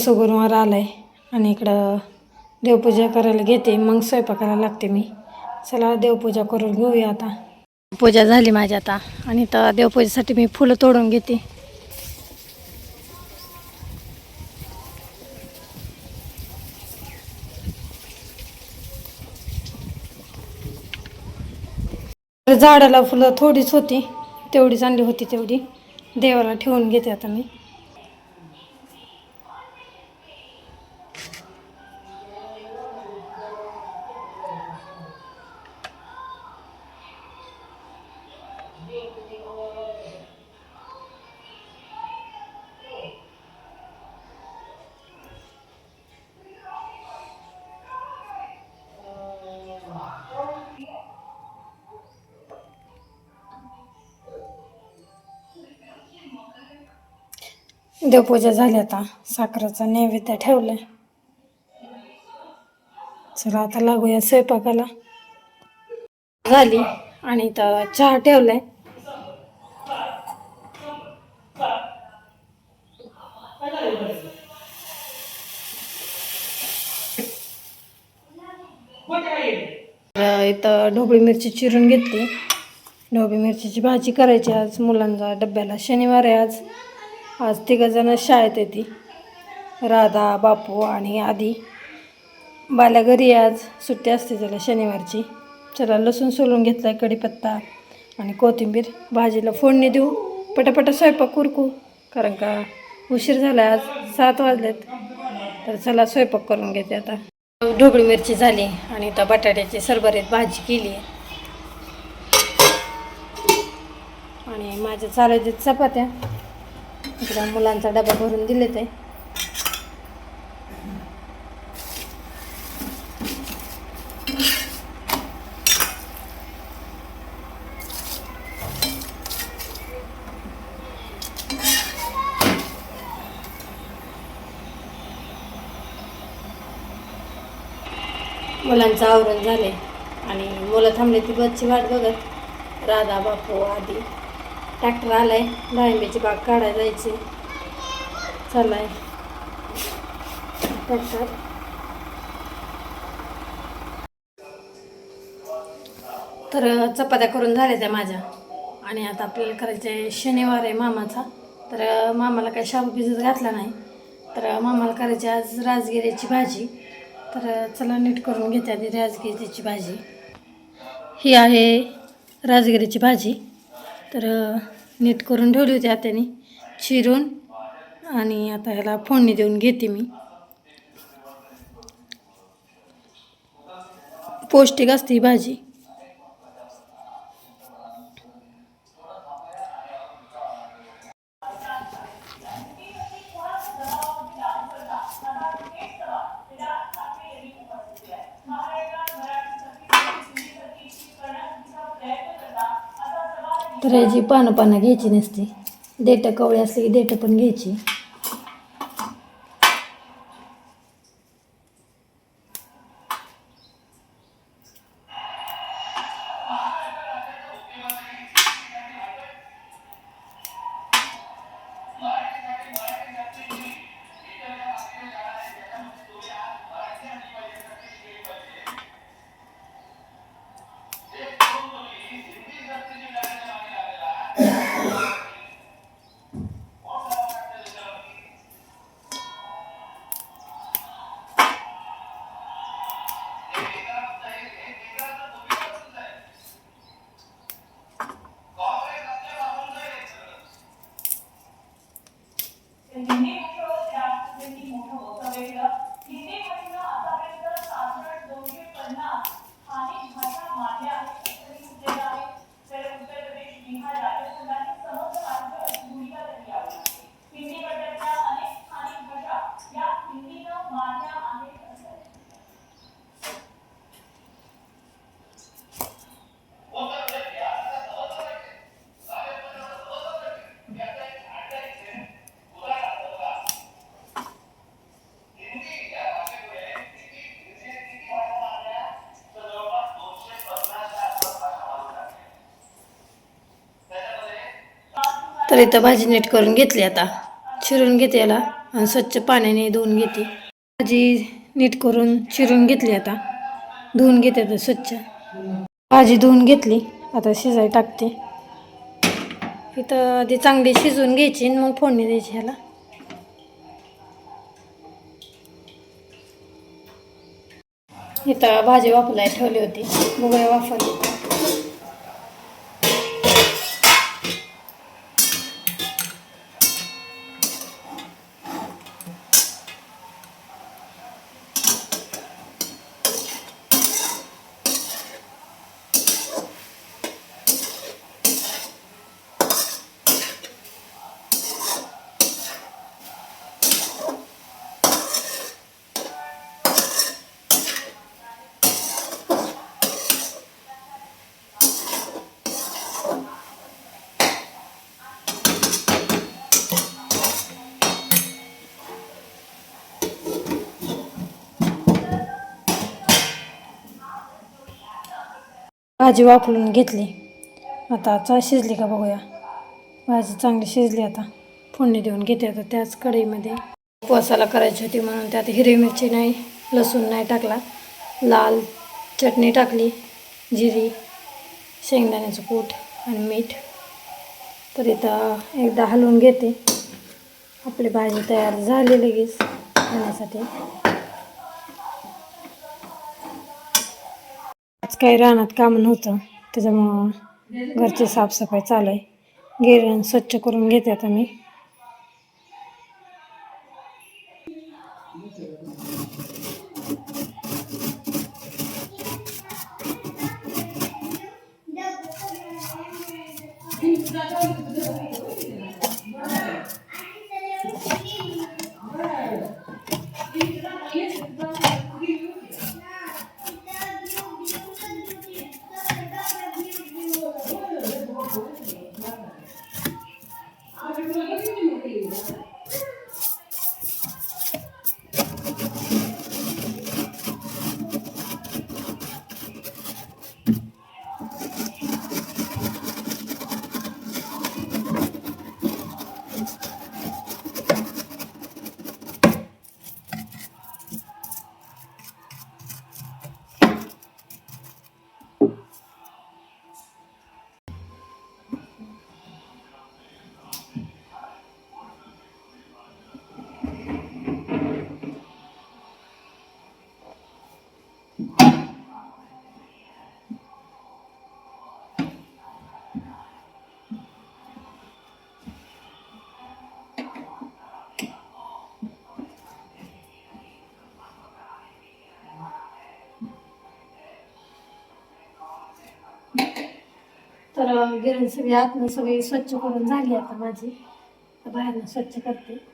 दिवस गुरुवार आलाय आणि इकडं देवपूजा करायला घेते. मग स्वयंपाकाला लागते मी. चला देवपूजा करून घेऊया आता. पूजा झाली माझी आता. आणि तर देवपूजेसाठी मी फुलं तोडून घेते. झाडाला फुलं थोडीच होती. तेवढीच आणली होती तेवढी. देवाला ठेवून घेते आता मी. देवपूजा झाली आता. साखरेचा नैवेद्य ठेवलं चला आता लागूया स्वयंपाकाला. झाली. आणि इथं चहा ठेवलाय. इथं ढोबळी मिरची चिरून घेतली. ढोबळी मिरचीची भाजी करायची आज. मुलांचा डब्याला शनिवार आहे आज. आज तिघंजणं शाळेत येते राधा बापू आणि आधी. बाल्या घरी आज. सुट्टी असते त्याला शनिवारची. चला लसूण सोलून घेतला आहे कढीपत्ता आणि कोथिंबीर. भाजीला फोडणी देऊ. पटापटा स्वयंपाक कुरकू कारण का उशीर झाला आज सात वाजलेत. तर चला स्वयंपाक करून घेते आता. ढोबळी मिरची झाली आणि आता बटाट्याची सरभरीत भाजी केली. आहे आणि माझ्या चालायच्या चपात्या. इकडं मुलांचा डबा भरून दिले ते मुलांचं आवरण झाले आणि मुलं थांबले ती बसची वाट बघत. राधा बापू आधी ट्रॅक्टर आलाय. डाळिंब्याची बाग काढायला जायची. चाललाय. ट्रॅक्टर. तर चपात्या करून झाल्या त्या माझ्या. आणि आता आपल्याला करायचं आहे शनिवार आहे मामाचा. तर मामाला काही शाबू भिजत घातला नाही. तर मामाला करायची आज राजगिऱ्याची भाजी. तर चला नीट करून घेते आधी राजगिरीची भाजी. ही आहे राजगिरीची भाजी. तर नीट करून ठेवली होती हात्याने चिरून आणि आता ह्याला फोडणी देऊन घेते मी. पौष्टिक असते ही भाजी. भाजी पानं पानं घ्यायची नसते. देठं कवळी असली की देठं पण घ्यायची. तर इथं भाजी नीट करून घेतली आता. चिरून घेते याला आणि स्वच्छ पाण्याने धुवून घेते. भाजी नीट करून चिरून घेतली आता. धुवून घेते आता स्वच्छ. भाजी धुवून घेतली. आता शिजाय टाकते. इथं आधी चांगली शिजवून घ्यायची आणि मग फोडणी द्यायची ह्याला. इथं भाजी वापरायला ठेवली होती. बघूया वापरली भाजी वापरून घेतली. आता चा शिजली का बघूया. भाजी चांगली शिजली आता. फोडणी देऊन घेते आता त्याच कढईमध्ये. उपवासाला करायची होती म्हणून त्यात हिरवी मिरची नाही लसूण नाही टाकला. लाल चटणी टाकली जिरी शेंगदाण्याचं कूट आणि मीठ. तर इथं एकदा हलवून घेते. आपली भाजी तयार झाली लगेच खाण्यासाठी. आज काही रानात काम नव्हतं. त्याच्यामुळं घरची साफसफाई चालू आहे. गिरण स्वच्छ करून घेते आता मी. तर गिरण सगळी आतनं सगळी स्वच्छ करून झाली आता माझी. बाहेरनं स्वच्छ करते.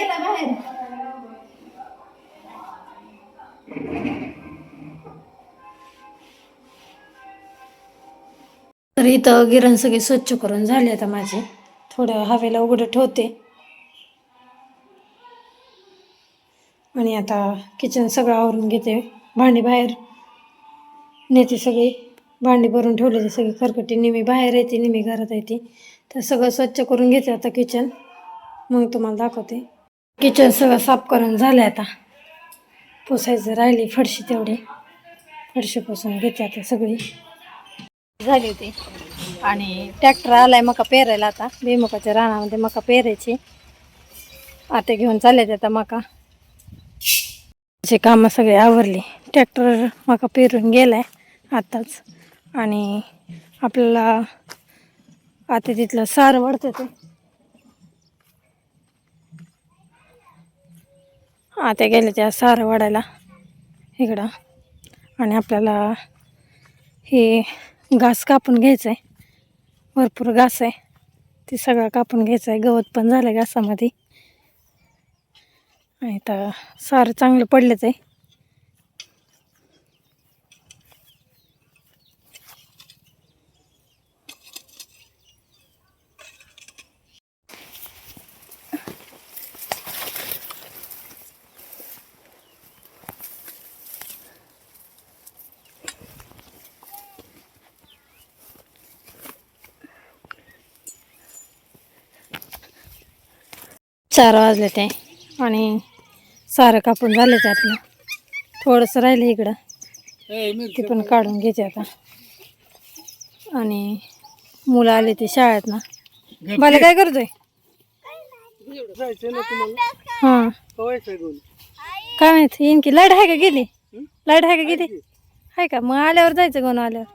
गेला बाहेर तर इथं गिरण सगळे स्वच्छ करून झाले आता माझे. थोडं हवेला उघडं ठेवते. आणि आता किचन सगळं आवरून घेते. भांडी बाहेर. नेते सगळी. भांडी भरून ठेवलेली सगळी खरकटी नेहमी बाहेर येते नेहमी घरात येते. तर सगळं स्वच्छ करून घेते आता किचन मग तुम्हाला दाखवते. किचन सगळं साफ करून झालं आता. पुसायचं राहिली फडशी तेवढी. फडशी पुसून घेते आता सगळी. झाली होती आणि ट्रॅक्टर आलाय मका पेरायला आता. बेमुकाच्या रानामध्ये मका पेरायची. आता घेऊन चालले आता मका. चे कामं सगळे आवरली. ट्रॅक्टर मका पेरून गेलाय आताच. आणि आपल्याला आता तिथलं सार वाढतं ते. आता गेले त्या सारं वाढायला. इकडं. आणि आपल्याला हे घास कापून घ्यायचं आहे भरपूर घास आहे. ते सगळं कापून घ्यायचं आहे गवत पण झालं आहे घासामध्ये. आणि तर सारं चांगलं पडलंच आहे. चार वाजले ते. आणि सारं कापून झालं ते आपलं. थोडंसं राहिलं इकडं. ते पण काढून घेते आता. आणि मुलं आले ते शाळेत ना. मला काय करतोय? हां. काय माहीत? येईन की. लाइट आहे का गेली? लाइट आहे का गेली? आहे का? मग आल्यावर जायचं कोण आल्यावर?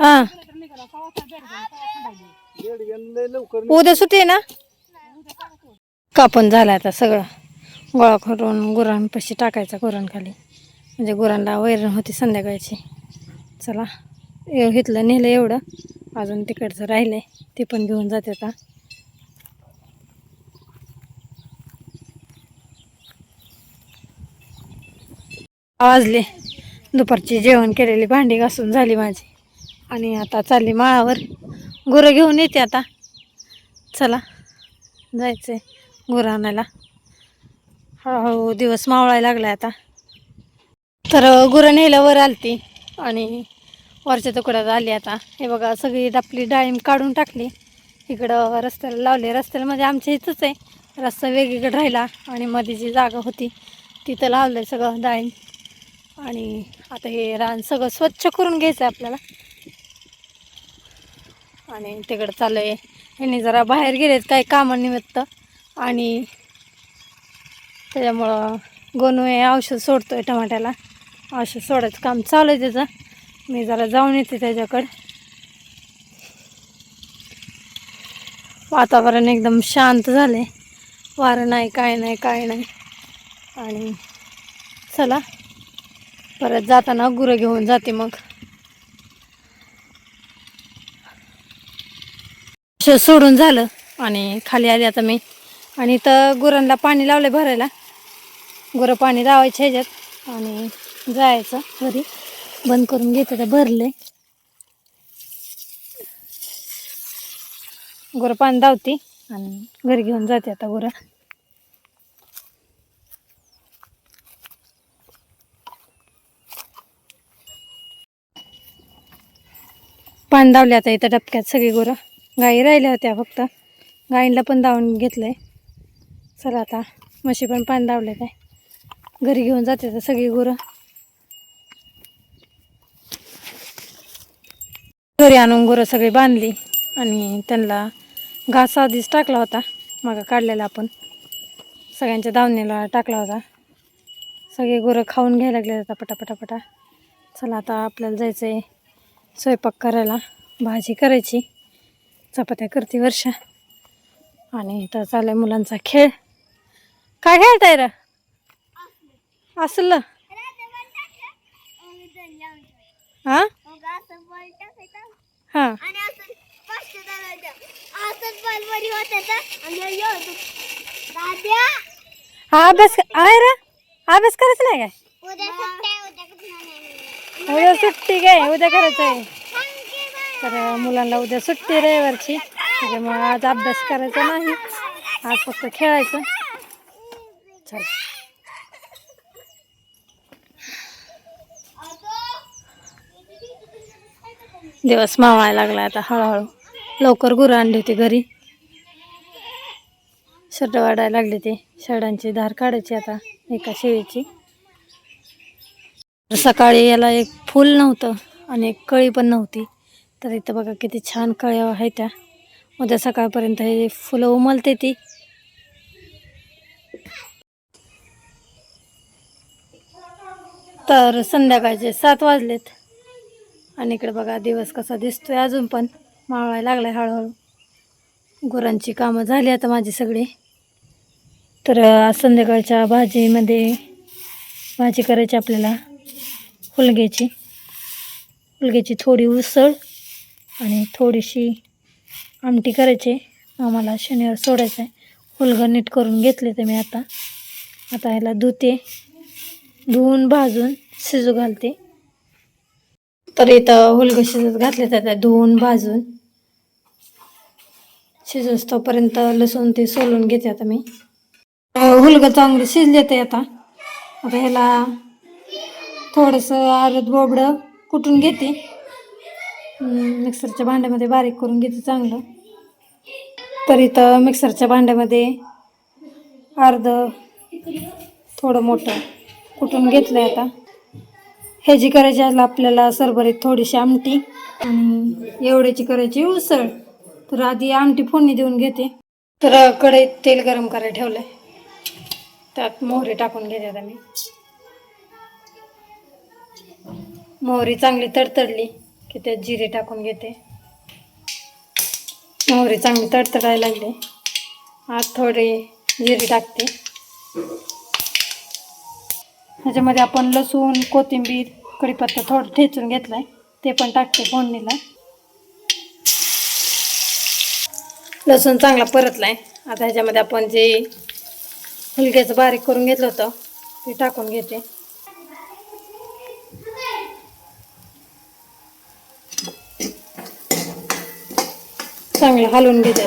हां. उद्या सुट्टी ना? कापून झालं आता सगळं. गोळा करून गुरांपाशी टाकायचा गुरांखाली. म्हणजे गुरांना वैरण होती संध्याकाळची. चला एव- इथलं नेलं एवढं. अजून तिकडचं राहिलंय. ते पण घेऊन जाते आता. वाजले. दुपारची जेवण केलेली भांडी घासून झाली माझी. आणि आता चालली माळावर. गुरं घेऊन येते आता. चला जायचंय गुरं आणायला. हळूहळू दिवस मावळायला लागलाय आता. तर गुरं न्यायला वर आलती आणि वरच्या तुकड्यात आली आता. हे बघा सगळी आपली डाळिंब काढून टाकली. इकडं रस्त्याला लावले. रस्त्याला म्हणजे आमच्या इथंच आहे. रस्ता वेगळीकडे राहिला आणि मध्ये जी जागा होती तिथं लावलं सगळं डाळिंब. आणि आता हे रान सगळं स्वच्छ करून घ्यायचं आहे आपल्याला. आणि तिकडं चालू आहे ह्यांनी जरा बाहेर गेलेत काही कामानिमित्त. आणि त्याच्यामुळं गोनू हे औषध सोडतो आहे टमाट्याला. औषध सोडायचं काम चालू आहे त्याचं. मी जरा जाऊन येते त्याच्याकडं. वातावरण एकदम शांत झाले वारं नाही काय नाही काय नाही. आणि चला. परत जाताना गुरं घेऊन जाते मग. सोडून झालं. आणि खाली आले आता मी. आणि इथं गुरांना पाणी लावलं भरायला. गुरं पाणी लावायचे ह्याच्यात. आणि जायचं घरी. बंद करून घेते तर भरले गुरं पाणी धावती आणि घरी घेऊन जाते आता गुरं. पाणी धावले आता इथं डबक्यात सगळी गुरं. गाई राहिल्या होत्या फक्त. गाईंना पण धावून आहे चला आता म्हशी पण पाणी धावले काय? घरी घेऊन जाते तर सगळी गुरं. घरी आणून गुरं सगळी बांधली आणि त्यांना घास आधीच टाकला होता. मग काढलेला आपण. सगळ्यांच्या दावणीला टाकला होता. सगळे गुरं खाऊन घ्यायला लागले आता पटापटापटा चला आता आपल्याला जायचं आहे स्वयंपाक करायला. भाजी करायची. चपात्या करते वर्षा. आणि इथं चालू आहे मुलांचा खेळ. काय खेळताय र? असलं. हां? हां. हा अभ्यास आहे रे? अभ्यास करायचा नाही काय? उद्या सुट्टी काय उद्या करायचं आहे? तर मुलांना उद्या सुट्टी रविवारची. त्याच्यामुळे आज अभ्यास करायचा नाही. आज फक्त खेळायचं. चल. दिवस मावायला लागला आता हळूहळू. लवकर गुरं आणली होती घरी. शर्ट वाढायला लागले ते शर्टांची धार काढायची आता एका शेळीची. सकाळी याला एक फूल नव्हतं आणि एक कळी पण नव्हती. तर इथं बघा किती छान कळ्या आहेत त्या. उद्या सकाळपर्यंत हे फुलं उमलते ती. तर संध्याकाळचे सात वाजलेत. आणि इकडे बघा दिवस कसा दिसतोय अजून पण. मावळायला लागलाय हळूहळू. गुरांची कामं झाली आता माझी सगळी. तर आज संध्याकाळच्या भाजीमध्ये भाजी करायची आपल्याला. हुलग्याची हुलग्याची थोडी उसळ. आणि थोडीशी आमटी करायची. आम्हाला शनिवार सोडायचं आहे हुलगं नीट करून घेतले ते मी आता. आता ह्याला धुते धुवून भाजून शिजू घालते. तर इथं हुलगं शिजत घातले त्यात धुवून भाजून शिजूस तोपर्यंत लसूण ते सोलून घेते आता मी. हुलगं चांगलं शिजले ते आता. आता ह्याला थोडंसं आरत बोबडं कुटून घेते. मिक्सरच्या भांड्यामध्ये बारीक करून घेते चांगलं. तर इथं मिक्सरच्या भांड्यामध्ये अर्ध थोडं मोठं कुटून घेतलं आहे आता ह्याची करायची आहे आपल्याला सरभरीत थोडीशी आमटी आणि एवढ्याची करायची उसळ. तर आधी आमटी फोडणी देऊन घेते. तर कढईत तेल गरम करायला ठेवलं आहे त्यात मोहरी टाकून घेते आता मी. मोहरी चांगली तडतडली. की त्यात जिरे टाकून घेते. मोहरी चांगली तडतडायला लागली. आज थोडे जिरे टाकते. ह्याच्यामध्ये आपण लसूण कोथिंबीर कढीपत्ता थोडं ठेचून घेतलाय. ते पण टाकते फोडणीला. लसूण चांगला परतलाय. आता ह्याच्यामध्ये आपण जे हलक्याचं बारीक करून घेतलं होतं ते टाकून घेते. चांगलं हलवून घेते.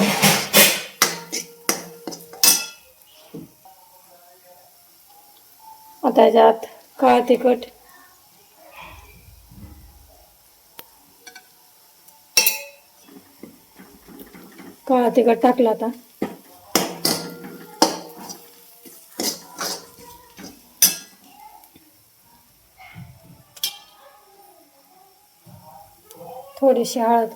आता ह्याच्यात काळा तिखट. काळा तिखट टाकला आता. थोडीशी हळद.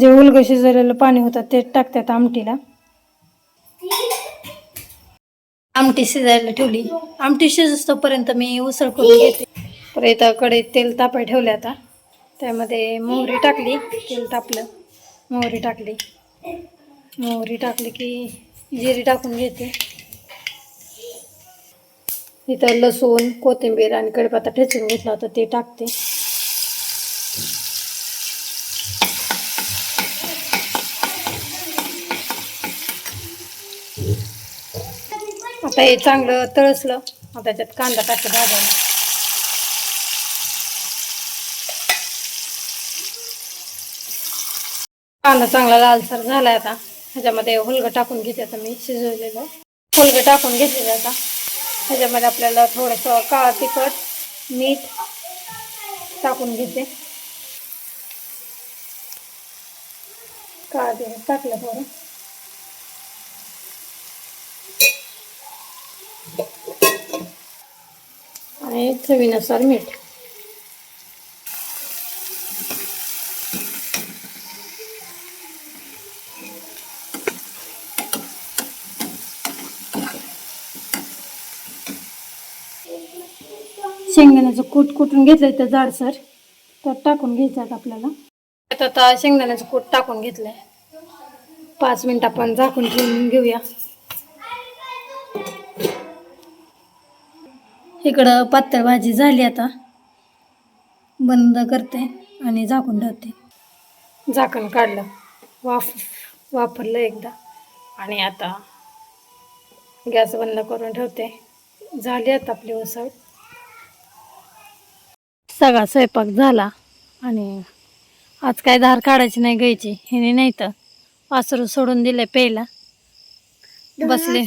जे उलगं शिजवलेलं पाणी होतं ते टाकतात आमटीला. आमटी शिजायला ठेवली. आमटी शिजतोपर्यंत मी उसळ करून घेते. तर इथं कढईत तेल तापाय ठेवले आता. त्यामध्ये मोहरी टाकली तेल तापलं. मोहरी टाकली. मोहरी टाकली की जिरी टाकून घेते. इथं लसूण कोथिंबीर आणि कढीपत्ता ठेचून घेतला होता ते टाकते. आता हे चांगलं तळसलं. त्याच्यात कांदा टाकते भाजायला. कांदा चांगला लालसर झालाय आता. ह्याच्यामध्ये हुलगं टाकून घेते आता मी शिजवलेलं. हुलगं टाकून घेतलेलं आता. ह्याच्यामध्ये आपल्याला थोडंसं काळा तिखट मीठ टाकून घेते. काळा तिखट टाकलं थोडं. आणि चवीनुसार मीठ. शेंगदाण्याचं कूट कुटून घेतलंय तर जाडसर. तर टाकून घ्यायचं आपल्याला. आता आता शेंगदाण्याचं कूट टाकून घेतलंय. पाच मिनिट आपण झाकून ठेवून घेऊया. इकडं पातळ भाजी झाली आता. बंद करते आणि झाकून ठेवते. झाकण काढलं. वाफ वापरलं एकदा. आणि आता गॅस बंद करून ठेवते. झाली आता आपली उसळ. सगळा स्वयंपाक झाला आणि आज काय धार काढायची नाही घ्यायची. हिने नाही तर वासरू सोडून दिले प्यायला. बसले.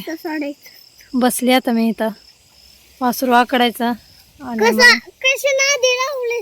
बसले आता मी इथं. वासरू आकडायचा. आणि मग- कशी नादी लावली